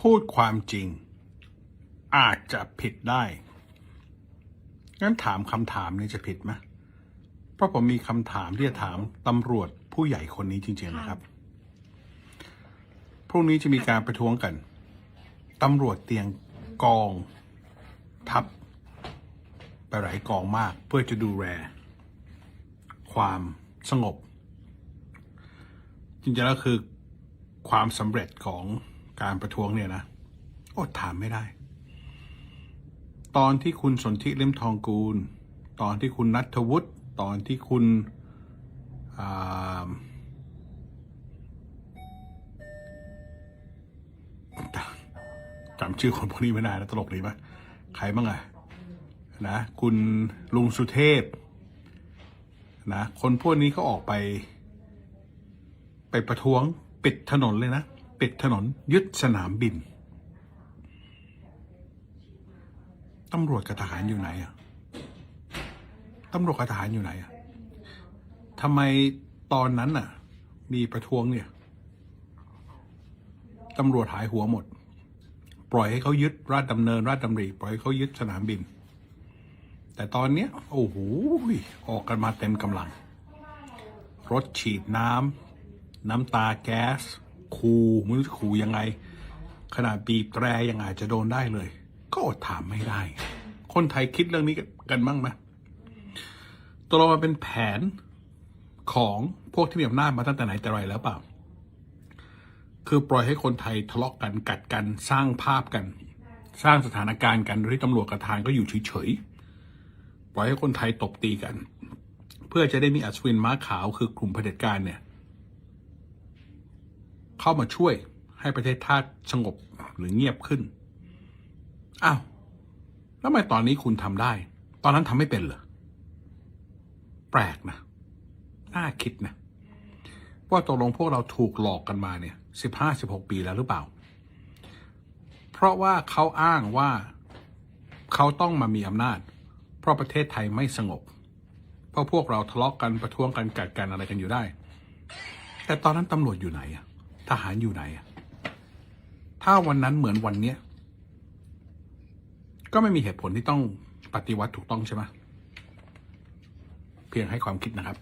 พูดความจริง อาจจะผิดได้งั้นถามคำถามนี้จะผิดไหมเพราะผมมีคำถามที่จะถามตำรวจผู้ใหญ่คนนี้จริงๆนะครับ พรุ่งนี้จะมีการประท้วงกันตำรวจเตียงกอง ทัพไปหลายกองมาก เพื่อจะดูแลความสงบ จริงๆแล้วคือความสำเร็จของ การประท้วงเนี่ยนะอดถามไม่ได้ ตอนที่คุณสนธิเล่มทองกูล ตอนที่คุณนัทวุฒิตอนที่คุณจำชื่อคนพวกนี้ไม่ได้นะตลกดีปะใครบ้างอะนะคุณลุงสุเทพนะคนพวกนี้เขาออกไป ไปประท้วงปิดถนนเลยนะ ปิดถนนยึดสนามบิน ตำรวจกับทหารอยู่ไหนอะ ตำรวจกับทหารอยู่ไหนอะทำไมตอนนั้นน่ะ มีประท้วงเนี่ย ตำรวจหายหัวหมด ปล่อยให้เขายึดราชดำเนิน ราชดำริปล่อยให้เขายึดสนามบิน แต่ตอนเนี้ยโอ้โหออกกันมาเต็มกำลัง รถฉีดน้ำน้ำตาแก๊ส คูไมือคูยังไง ขนาดบีบแตรยังอาจจะโดนได้เลย ก็อดถามไม่ได้ คนไทยคิดเรื่องนี้กันบ้างไหมตัวเรามาเป็นแผนของพวกที่มีอำนาจมาตั้งแต่ไหนแต่ไรแล้วเปล่า คือปล่อยให้คนไทยทะเลาะกันกัดกันสร้างภาพกัน สร้างสถานการณ์กันโดยที่ตำรวจกับทารก็อยู่เฉยๆ ปล่อยให้คนไทยตบตีกัน เพื่อจะได้มีอัศวินม้าขาวคือกลุ่มเผด็จการเนี่ย เข้ามาช่วยให้ประเทศชาติสงบหรือเงียบขึ้น อ้าว แล้วทำไมตอนนี้คุณทำได้ ตอนนั้นทำไม่เป็นเหรอ แปลกนะ น่าคิดนะ ว่าตกลงพวกเราถูกหลอกกันมาเนี่ยสิบห้าสิบหกปีแล้วหรือเปล่า เพราะว่าเขาอ้างว่าเขาต้องมามีอำนาจ เพราะประเทศไทยไม่สงบ เพราะพวกเราทะเลาะกันประท้วงกันกัดกันอะไรกันอยู่ได้ แต่ตอนนั้นตำรวจอยู่ไหนอะ ทหารอยู่ไหนอะถ้าวันนั้นเหมือนวันเนี้ย ก็ไม่มีเหตุผลที่ต้องปฏิวัติถูกต้องใช่ไหมเพียงให้ความคิดนะครับ